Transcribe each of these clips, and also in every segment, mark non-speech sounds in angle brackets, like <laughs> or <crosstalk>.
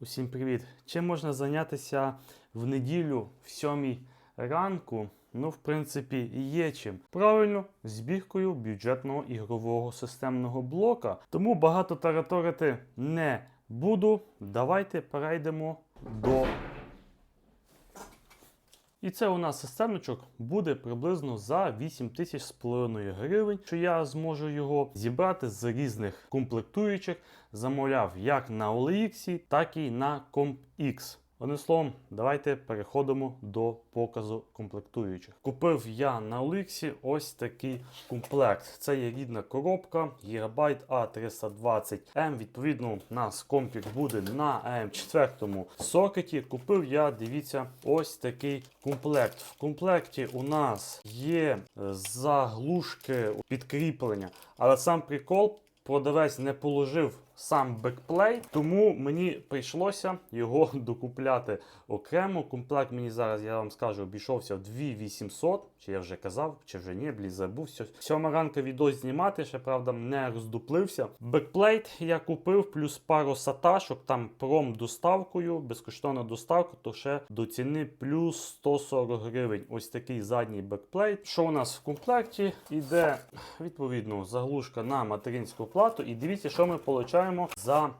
Усім привіт! Чим можна зайнятися в неділю в сьомій ранку? Ну, в принципі, є чим. Правильно, збіркою бюджетного ігрового системного блока. Тому багато тараторити не буду. Давайте перейдемо до. І це у нас системничок буде приблизно за 8 тисяч з половиною гривень, що я зможу його зібрати з різних комплектуючих. Замовляв як на OLX, так і на CompX. Одним словом, давайте переходимо до показу комплектуючих. Купив я на OLX ось такий комплект. Це є рідна коробка Gigabyte A320M. Відповідно, у нас компік буде на AM4 сокеті. Купив я, дивіться, ось такий комплект. В комплекті у нас є заглушки підкріплення, але сам прикол. Продавець не положив сам бекплей, тому мені прийшлося його <laughs> докупляти окремо. Комплект мені зараз, я вам скажу, обійшовся в 2800, чи я вже казав, чи вже ні, блін, забув. Сьома ранка відео знімати, ще правда не роздуплився. Бекплейт я купив, плюс пару саташок, там пром доставкою, безкоштовна доставка, то ще до ціни плюс 140 гривень. Ось такий задній бекплейт. Що у нас в комплекті? Іде відповідно заглушка на материнську плату. І дивіться, що ми отримуємо за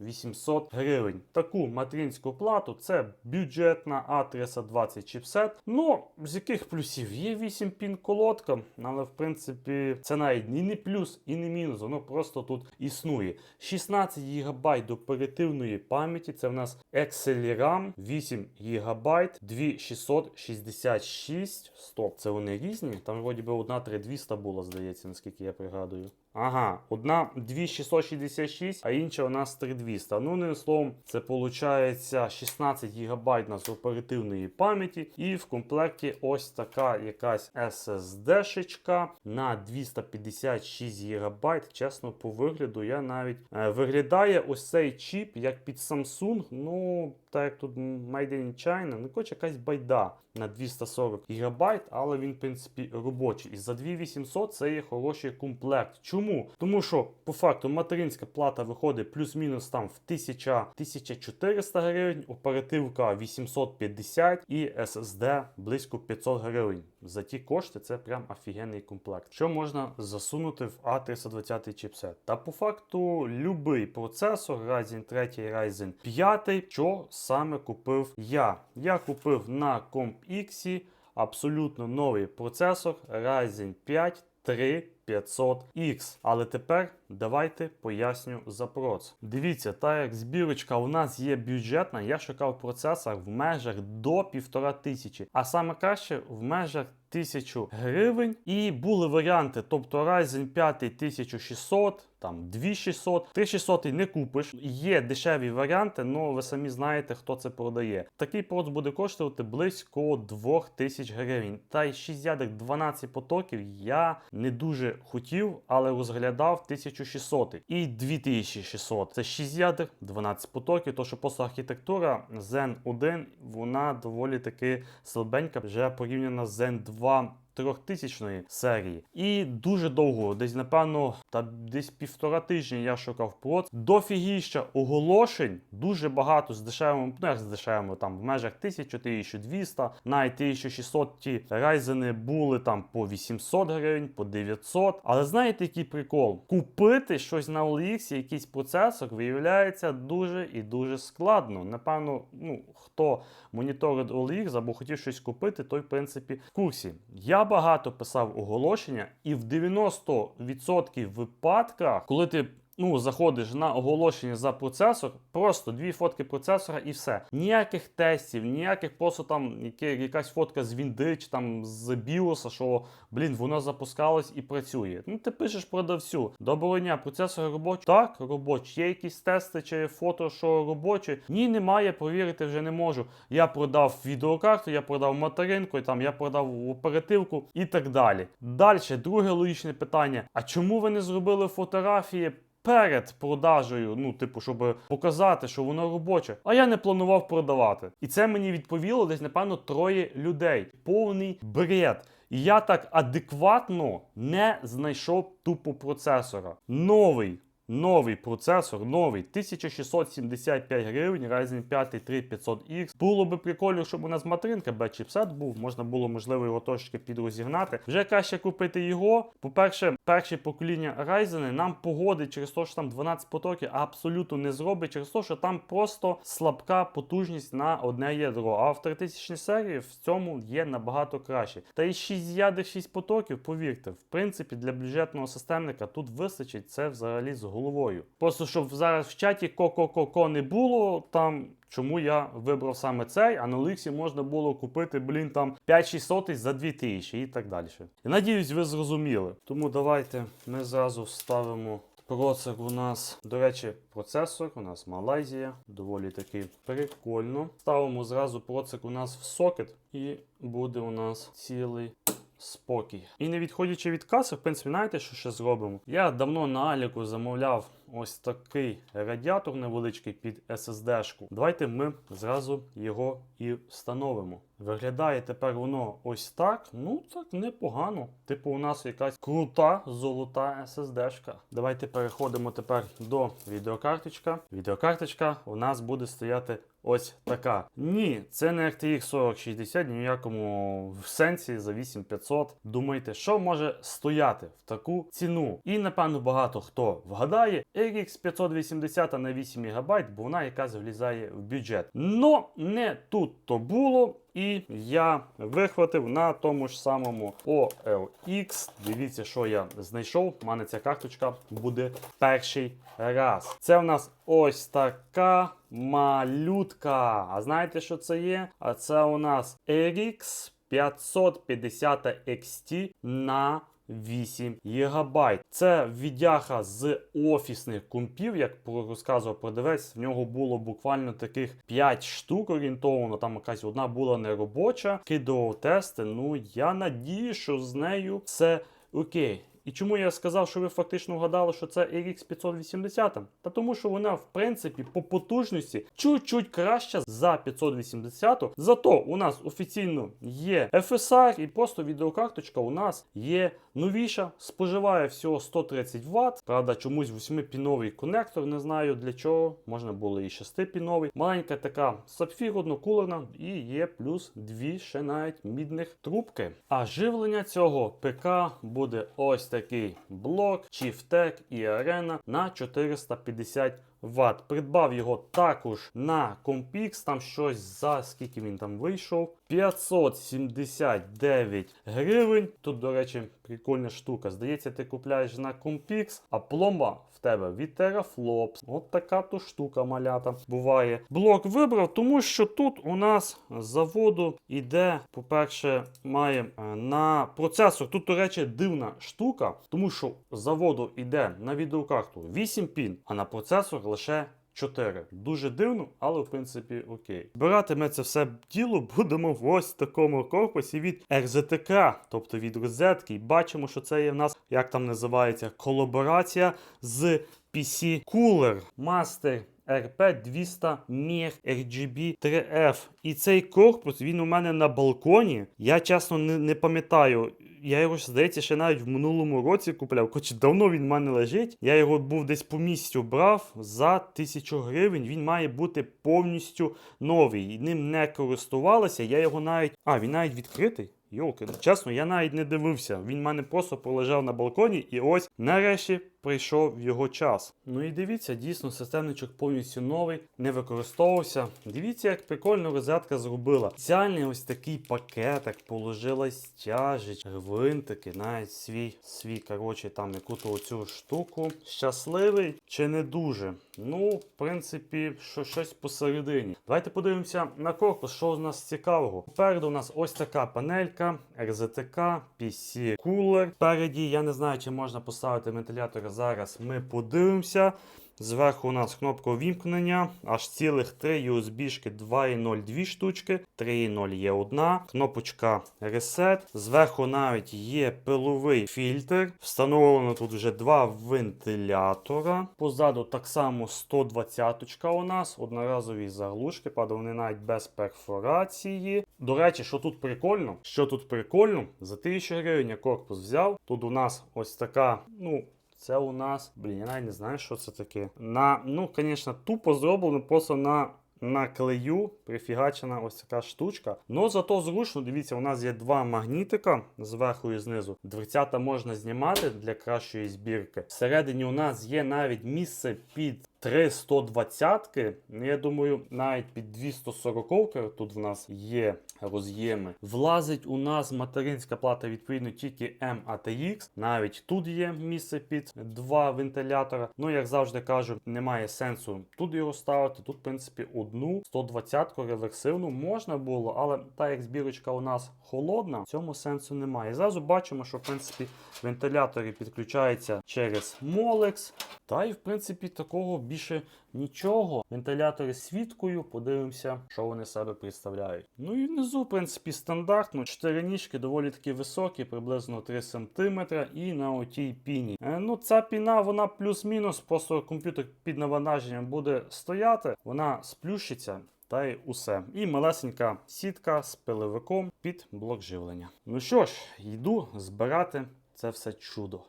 2800 гривень. Таку материнську плату це бюджетна А320 чіпсет. Ну, з яких плюсів? Є 8 пін колодка, але в принципі це навіть і не плюс, і не мінус. Воно просто тут існує. 16 ГБ оперативної пам'яті. Це в нас Acceleram 8 ГБ 2666. Стоп, це вони різні. Там вроді би одна 3200 була, здається, наскільки я пригадую. Ага, одна 2666, а інша у нас 3200. Ну, одним словом, це виходить 16 ГБ з оперативної пам'яті. І в комплекті ось така якась SSD-шечка на 256 ГБ. Чесно, по вигляду я навіть е, виглядає ось цей чіп як під Samsung. Ну, так як тут Made in China, ну хоч якась байда на 240 ГБ, але він, в принципі, робочий. І за 2800 це є хороший комплект. Чому? Тому що по факту материнська плата виходить плюс-мінус там в 1000 1400 гривень, оперативка 850 і SSD близько 500 гривень. За ті кошти це прям офігенний комплект. Що можна засунути в A320 чіпсет? Та по факту любий процесор Ryzen 3, Ryzen 5, що саме купив я. Я купив на CompX абсолютно новий процесор Ryzen 5 3500X. Але тепер давайте поясню за проц. Дивіться, так як збірочка у нас є бюджетна, я шукав процесор в межах до 1500, а саме краще в межах 1000 гривень. І були варіанти, тобто Ryzen 5 1600, там 2600, 3600 не купиш. Є дешеві варіанти, але ви самі знаєте, хто це продає. Такий проц буде коштувати близько 2000 гривень. Та й 6 ядер 12 потоків я не дуже хотів, але розглядав 1600 і 2600. Це 6 ядер, 12 потоків, то що просто архітектура Zen 1, вона доволі таки слабенька, вже порівняна з Zen 2 трьохтисячної серії. І дуже довго, десь, напевно, та десь півтора тижні я шукав плот. Дофігіща оголошень, дуже багато з дешевими, ну як з дешевими, там в межах 1000-1200, навіть 1600 ті райзени були там по 800 гривень, по 900. Але знаєте, який прикол? Купити щось на OLX, якийсь процесор, виявляється дуже і дуже складно. Напевно, ну хто моніторить OLX або хотів щось купити, той в принципі в курсі. Я багато писав оголошення, і в 90% випадках, коли ти ну, заходиш на оголошення за процесор, просто дві фотки процесора і все. Ніяких тестів, ніяких просто там які, якась фотка з Вінди чи там з біоса, що блін, воно запускалось і працює. Ну, ти пишеш продавцю. Доброго дня, процесор робочий. Так, робочий. Є якісь тести чи фото, що робочі? Ні, немає, провірити вже не можу. Я продав відеокарту, я продав материнку, там я продав оперативку і так далі. Далі, друге логічне питання: а чому ви не зробили фотографії? Перед продажею, ну, типу, щоб показати, що воно робоче. А я не планував продавати. І це мені відповіло десь, напевно, троє людей. Повний бред. І я так адекватно не знайшов тупо процесора. Новий. Новий процесор, новий 1675 гривень, Ryzen 5 3500X. Було би прикольно, щоб у нас материнка B-чіпсет був, можна було, можливо, його трошки підрозігнати. Вже краще купити його. По-перше, перше покоління Ryzen нам погодить через те, що там 12 потоків, абсолютно не зробить, через те, що там просто слабка потужність на одне ядро. А в 3000 серії в цьому є набагато краще. Та й 6 ядер, 6 потоків, повірте, в принципі, для бюджетного системника тут вистачить це взагалі з головою. Просто щоб зараз в чаті ко-ко-ко-ко не було там. Чому я вибрав саме цей, а на Ліксі можна було купити, блін, там 5-6 сотень за 2000 і так далі. Я надіюсь, ви зрозуміли. Тому давайте ми зразу вставимо процесор у нас. До речі, процесор у нас Малайзія. Доволі таки прикольно. Ставимо зразу процесор у нас в сокет, і буде у нас цілий спокій. І не відходячи від каси, в принципі, знаєте, що ще зробимо? Я давно на Аліку замовляв ось такий радіатор невеличкий під SSD-шку. Давайте ми зразу його і встановимо. Виглядає тепер воно ось так. Ну так непогано. Типу, у нас якась крута золота SSD-шка. Давайте переходимо тепер до відеокарточка. Відеокарточка у нас буде стояти ось така. Ні, це не RTX 4060, ні в якому в сенсі за 8500. Думайте, що може стояти в таку ціну. І напевно багато хто вгадає RX 580 на 8 ГБ, бо вона якраз влізає в бюджет. Но не тут то було. І я вихватив на тому ж самому OLX. Дивіться, що я знайшов. У мене ця карточка буде перший раз. Це в нас ось така малютка. А знаєте, що це є? А це у нас RX 550 XT на 8 ГБ. Це віддяха з офісних компів, як розказував продавець. В нього було буквально таких 5 штук орієнтовано. Там якась одна була не робоча. Кидував тести. Ну я надію, що з нею все окей. І чому я сказав, що ви фактично вгадали, що це RX 580? Та тому, що вона, в принципі, по потужності чуть-чуть краща за 580. Зато у нас офіційно є FSR і просто відеокарточка у нас є новіша, споживає всього 130 Вт. Правда, чомусь 8-піновий конектор, не знаю для чого. Можна було і 6-піновий. Маленька така сапфір однокулерна і є плюс дві ще навіть мідних трубки. А живлення цього ПК буде ось такий блок, Chieftec і Arena на 450 Вт. Придбав його також на Compix, там щось за скільки він там вийшов. 579 гривень. Тут, до речі, прикольна штука. Здається, ти купляєш на Compix, а пломба в тебе від Teraflops. От така то штука малята буває. Блок вибрав, тому що тут у нас з заводу іде, по-перше, має е, на процесор. Тут, до речі, дивна штука, тому що заводу йде на відеокарту 8 пін, а на процесор лише 4. Дуже дивно, але в принципі окей. Збирати ми це все діло будемо в ось такому корпусі від RZTK, тобто від розетки. І бачимо, що це є в нас, як там називається, колаборація з PC Cooler Master RP 200 MIG RGB 3F. І цей корпус він у мене на балконі. Я чесно не, не пам'ятаю. Я його здається ще навіть в минулому році купляв. Хоч давно він в мене лежить. Я його був десь по місцю брав за тисячу гривень. Він має бути повністю новий. Ним не користувалися. Я його навіть. А, він навіть відкритий. Йолки, ну, чесно, я навіть не дивився. Він в мене просто полежав на балконі, і ось нарешті прийшов його час. Ну і дивіться, дійсно, системничок повністю новий, не використовувався. Дивіться, як прикольно розетка зробила. Спеціальний ось такий пакетик, положила стяжич, гвинтики, навіть свій, свій, коротше, там яку-то оцю штуку. Щасливий чи не дуже? Ну, в принципі, що щось посередині. Давайте подивимося на корпус, що у нас цікавого. Попереду у нас ось така панелька, RZTK, PC Cooler. Спереді, я не знаю, чи можна поставити вентилятор зараз. Ми подивимося. Зверху у нас кнопка увімкнення, аж цілих 3 USB-шки 2.0 дві штучки, 3.0 є одна, кнопочка Reset. Зверху навіть є пиловий фільтр. Встановлено тут вже два вентилятора. Позаду так само 120 у нас, одноразові заглушки, правда, вони навіть без перфорації. До речі, що тут прикольно? Що тут прикольно? За 1000 гривень я корпус взяв. Тут у нас ось така, ну. Це у нас, блін, я навіть не знаю, що це таке. На, ну, звісно, тупо зроблено просто на, на клею прифігачена ось така штучка. Ну зато зручно, дивіться, у нас є два магнітика зверху і знизу. Дверцята можна знімати для кращої збірки. Всередині у нас є навіть місце під 320-ки. Ну, Я думаю, навіть під 240 тут в нас є роз'єми. Влазить у нас материнська плата, відповідно, тільки M-ATX. Навіть тут є місце під два вентилятора. Ну, як завжди кажу, немає сенсу тут його ставити. Тут, в принципі, одну 120-ку реверсивну можна було, але так як збірочка у нас холодна, цьому сенсу немає. Зразу бачимо, що в принципі вентилятори підключаються через Molex. Та й в принципі такого більше нічого. Вентилятори з світкою, подивимося, що вони себе представляють. Ну і внизу, в принципі, стандартно. Чотири ніжки доволі таки високі, приблизно 3 см, і на отій піні. Е, ну, ця піна, вона плюс-мінус, просто комп'ютер під навантаженням буде стояти, вона сплющиться. Та й усе. І малесенька сітка з пиловиком під блок живлення. Ну що ж, йду збирати це все чудо.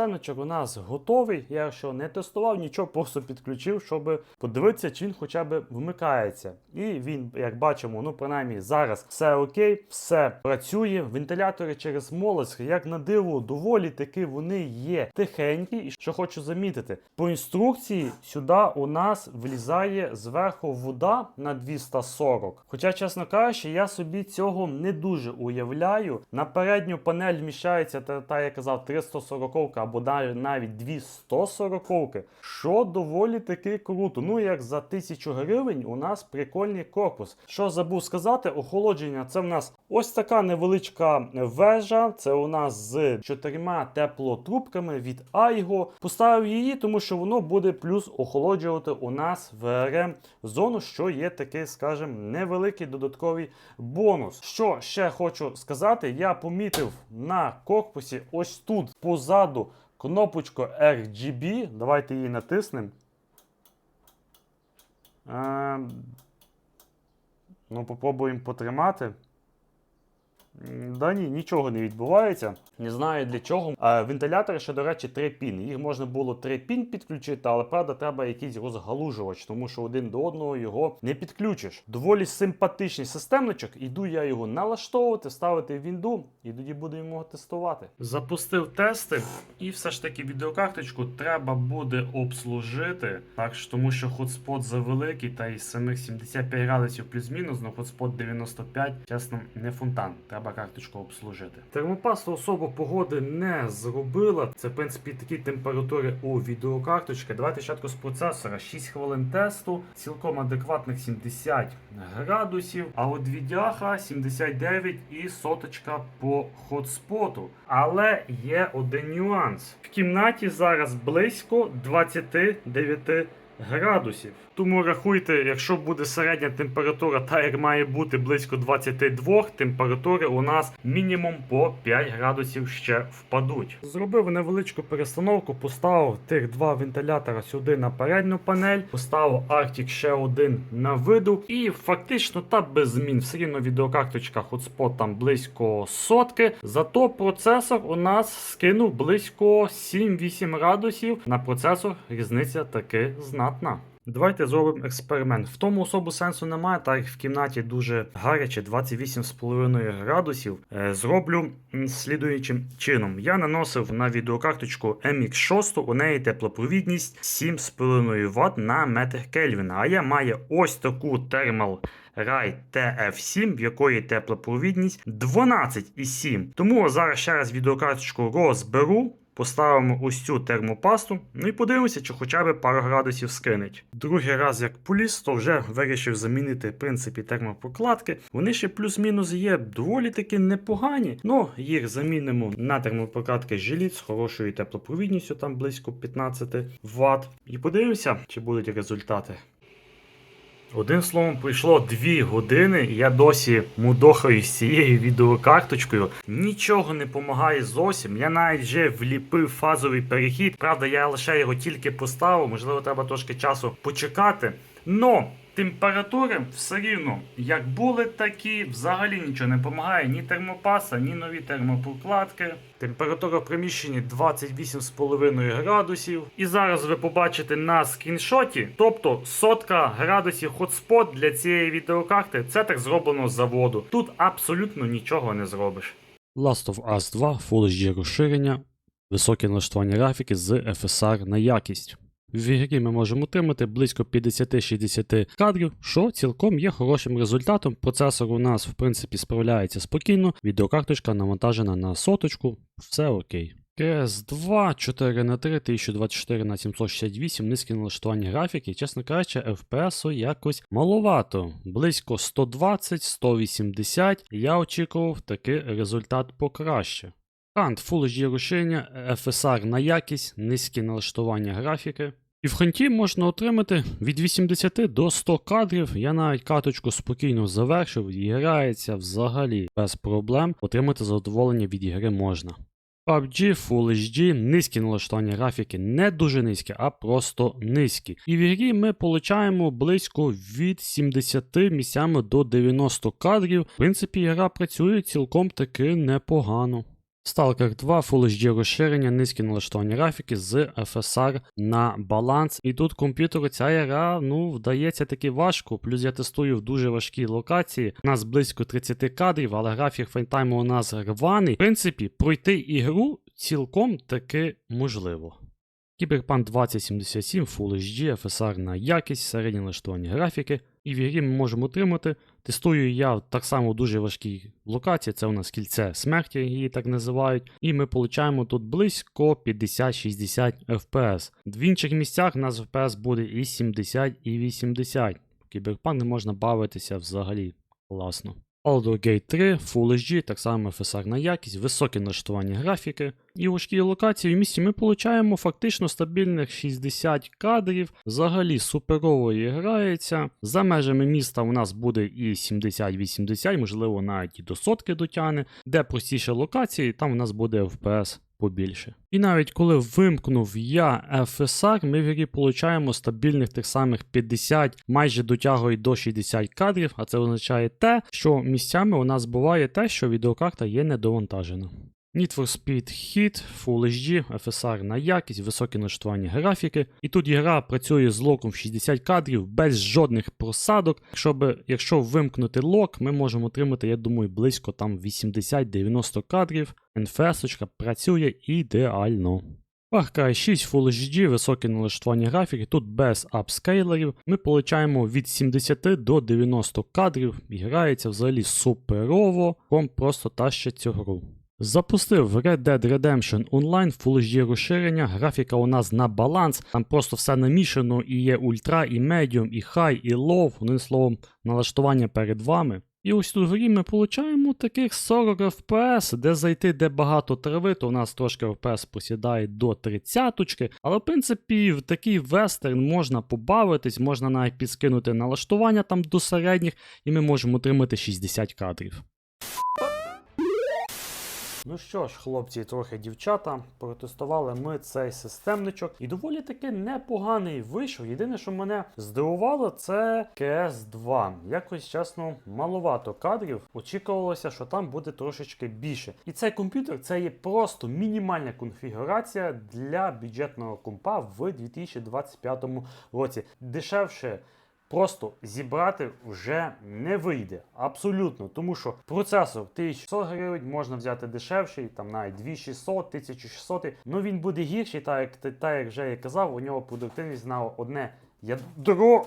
Системничок у нас готовий. Я що не тестував, нічого просто підключив, щоб подивитися, чи він хоча б вмикається. І він, як бачимо, ну принаймні зараз все окей, все працює. Вентилятори через молость, як на диво, доволі таки вони є тихенькі. І що хочу замітити, по інструкції сюди у нас влізає зверху вода на 240. Хоча, чесно кажучи, я собі цього не дуже уявляю. На передню панель вміщається, та, та я казав, 340 або навіть навіть 240, що доволі таки круто. Ну, як за 1000 гривень у нас прикольний корпус. Що забув сказати, охолодження це в нас ось така невеличка вежа. Це у нас з чотирма теплотрубками від Aigo. Поставив її, тому що воно буде плюс охолоджувати у нас VRM зону, що є такий, скажімо, невеликий додатковий бонус. Що ще хочу сказати, я помітив на корпусі ось тут позаду кнопочку RGB. Давайте її натиснемо. Е, ну, попробуємо потримати. М, Да ні, нічого не відбувається. Не знаю для чого. А, вентилятори ще, до речі, три пін. Їх можна було три пін підключити, але правда треба якийсь розгалужувач, тому що один до одного його не підключиш. Доволі симпатичний системничок. Іду я його налаштовувати, ставити в вінду і тоді будемо його тестувати. Запустив тести, і все ж таки відеокарточку треба буде обслужити. Так що тому що хотспот завеликий, та із самих 75 градусів плюс-мінус, на хотспот 95, чесно, не фонтан. Треба карточку обслужити. Термопаста особо погоди не зробила. Це, в принципі, такі температури у відеокарточки. Давайте спочатку з процесора 6 хвилин тесту, цілком адекватних 70 градусів. А от відяха 79 і соточка по хотспоту. Але є один нюанс. В кімнаті зараз близько 29 градусів. Тому рахуйте, якщо буде середня температура, та як має бути близько 22, температури у нас мінімум по 5 градусів ще впадуть. Зробив невеличку перестановку, поставив тих два вентилятора сюди на передню панель, поставив Arctic ще один на виду, і фактично та без змін. Все рівно відеокарточка Hotspot там близько сотки. Зато процесор у нас скинув близько 7-8 градусів. На процесор різниця таки знатна. Давайте зробимо експеримент. В тому особу сенсу немає, так як в кімнаті дуже гаряче, 28,5 градусів. Е, Зроблю слідуючим чином. Я наносив на відеокарточку MX6, у неї теплопровідність 7,5 Вт на метр Кельвіна. А я маю ось таку Thermal Rai TF7, в якої теплопровідність 12,7. Тому зараз ще раз відеокарточку розберу. Поставимо ось цю термопасту, ну і подивимося, чи хоча б пару градусів скинеть. Другий раз, як поліз, то вже вирішив замінити в принципі термопрокладки. Вони ще плюс-мінус є доволі таки непогані. Ну, їх замінимо на термопрокладки жиліт з хорошою теплопровідністю, там близько 15 Вт. І подивимося, чи будуть результати. Одним словом, пройшло 2 години, і я досі мудохаю з цією відеокарточкою. Нічого не допомагає зовсім. Я навіть вже вліпив фазовий перехід. Правда, я лише його тільки поставив, можливо, треба трошки часу почекати. Но температури все рівно, як були, такі взагалі нічого не допомагає. Ні термопаса, ні нові термопрокладки. Температура в приміщенні 28,5 градусів. І зараз ви побачите на скріншоті, тобто сотка градусів хотспот для цієї відеокарти. Це так зроблено з заводу. Тут абсолютно нічого не зробиш. Last of Us 2 Full HD розширення, високе налаштування графіки з FSR на якість. В ігрі ми можемо отримати близько 50-60 кадрів, що цілком є хорошим результатом. Процесор у нас, в принципі, справляється спокійно, відеокарточка навантажена на соточку, все окей. CS2 4 на 3 1024 на 768 низьке налаштування графіки, чесно кажучи, FPS якось маловато. Близько 120-180. Я очікував такий результат покраще. Кант HD розширення, FSR на якість, низьке налаштування графіки. І в фронті можна отримати від 80 до 100 кадрів. Я навіть карточку спокійно завершив і грається взагалі без проблем. Отримати задоволення від ігри можна. PUBG Full HD, низькі налаштування графіки, не дуже низькі, а просто низькі. І в ігрі ми получаємо близько від 70 місцями до 90 кадрів. В принципі, гра працює цілком таки непогано. Stalker 2 Full HD розширення, низькі налаштування графіки з FSR на баланс. І тут комп'ютеру ця гра ну, вдається таки важко. Плюс я тестую в дуже важкій локації. У нас близько 30 кадрів, але графік фейнтайму у нас рваний. В принципі, пройти ігру цілком таки можливо. Cyberpunk 2077 Full HD, FSR на якість, середнє налаштування графіки. І в ігрі ми можемо отримати. Тестую я так само в дуже важкій локації. Це у нас кільце смерті, її так називають. І ми получаємо тут близько 50-60 FPS. В інших місцях у нас FPS буде і 70, і 80. Кіберпанк не можна бавитися взагалі класно. Gate 3, Full HD, так само FSR на якість, високі налаштування графіки. І у важкій локації в місті ми получаємо фактично стабільних 60 кадрів. Взагалі суперово грається. За межами міста у нас буде і 70-80, можливо, навіть і до сотки дотягне. Де простіше локації, там у нас буде FPS побільше. І навіть коли вимкнув я FSR, ми в грі получаємо стабільних тих самих 50, майже дотягує до 60 кадрів, а це означає те, що місцями у нас буває те, що відеокарта є недовантажена. Need for Speed Hit, Full HD, FSR на якість, високе налаштування графіки. І тут гра працює з локом в 60 кадрів без жодних просадок. Щоб, якщо вимкнути лок, ми можемо отримати, я думаю, близько там 80-90 кадрів. NFS працює ідеально. Far Cry 6 Full HD, високе налаштування графіки, тут без апскейлерів. Ми получаємо від 70 до 90 кадрів і грається взагалі суперово, ком просто тащить цю гру. Запустив Red Dead Redemption Online Full HD розширення, графіка у нас на баланс, там просто все намішано і є ультра, і медіум, і хай, і лов, одним словом, налаштування перед вами. І ось тут в грі ми получаємо таких 40 FPS, де зайти, де багато трави, то у нас трошки FPS посідає до 30 але в принципі в такий вестерн можна побавитись, можна навіть підскинути налаштування там до середніх, і ми можемо отримати 60 кадрів. Ну що ж, хлопці трохи дівчата, протестували ми цей системничок. І доволі таки непоганий вийшов. Єдине, що мене здивувало, це КС2. Якось чесно, маловато кадрів. Очікувалося, що там буде трошечки більше. І цей комп'ютер це є просто мінімальна конфігурація для бюджетного компа в 2025 році. Дешевше. Просто зібрати вже не вийде. Абсолютно. Тому що процесор 1100 гривень можна взяти дешевший, там навіть 2600, 1600. Ну він буде гірший, так як, так як вже я казав, у нього продуктивність на одне ядро. <laughs>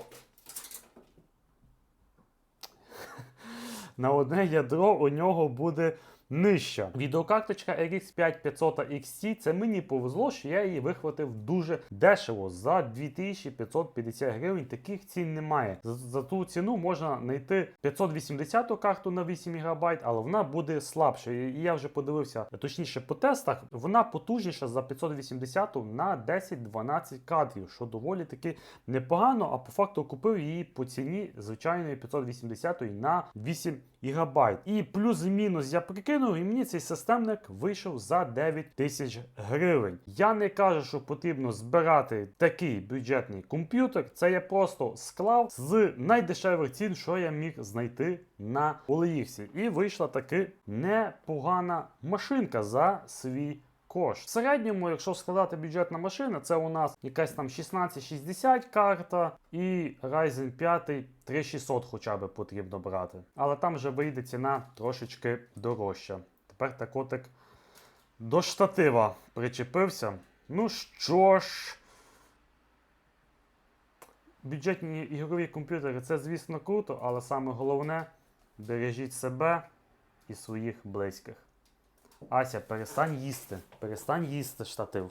На одне ядро у нього буде нижча. Відеокарточка RX 5500 XT, це мені повезло, що я її вихватив дуже дешево за 2550 гривень. Таких цін немає. За, за ту ціну можна знайти 580 карту на 8 ГБ, але вона буде слабша. І я вже подивився точніше по тестах. Вона потужніша за 580 на 10-12 кадрів, що доволі таки непогано. А по факту купив її по ціні звичайної 580 на 8 ГБ. І плюс-мінус я прикинув, і мені цей системник вийшов за 9 тисяч гривень. Я не кажу, що потрібно збирати такий бюджетний комп'ютер. Це я просто склав з найдешевих цін, що я міг знайти на OLX. І вийшла таки непогана машинка за свій кошт. В середньому, якщо складати бюджетна машина, це у нас якась там 1660 карта і Ryzen 5 3600 хоча б потрібно брати. Але там вже вийде ціна трошечки дорожча. Тепер та котик до штатива причепився. Ну що ж. Бюджетні ігрові комп'ютери це, звісно, круто, але саме головне бережіть себе і своїх близьких. Ася, перестань їсти. Перестань їсти штатив.